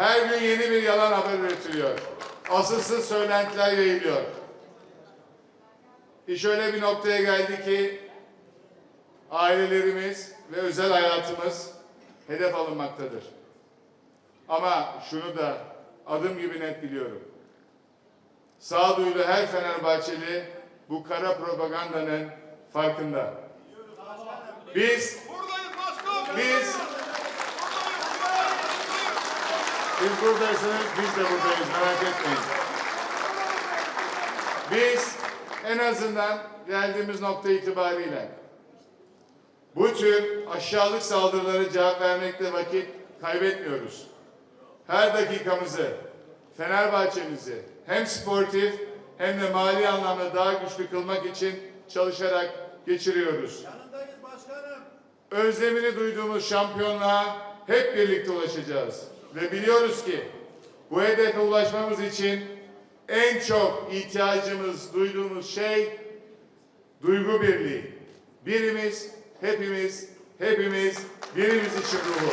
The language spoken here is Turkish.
Her gün yeni bir yalan haber üretiliyor. Asılsız söylentiler yayılıyor. İş öyle bir noktaya geldi ki ailelerimiz ve özel hayatımız hedef alınmaktadır. Ama şunu da adım gibi net biliyorum. Sağduyulu her Fenerbahçeli bu kara propagandanın farkında. Biz Buradayız başkan. biz Siz buradaysanız biz de buradayız merak etmeyin. Biz en azından geldiğimiz nokta itibariyle bu tür aşağılık saldırılara cevap vermekte vakit kaybetmiyoruz. Her dakikamızı Fenerbahçemizi hem sportif hem de mali anlamda daha güçlü kılmak için çalışarak geçiriyoruz. Yanındayız başkanım. özlemini duyduğumuz şampiyonluğa hep birlikte ulaşacağız. Ve biliyoruz ki bu hedefe ulaşmamız için en çok ihtiyacımız, duyduğumuz şey duygu birliği. Birimiz, hepimiz, hepimiz birimiz için ruhu.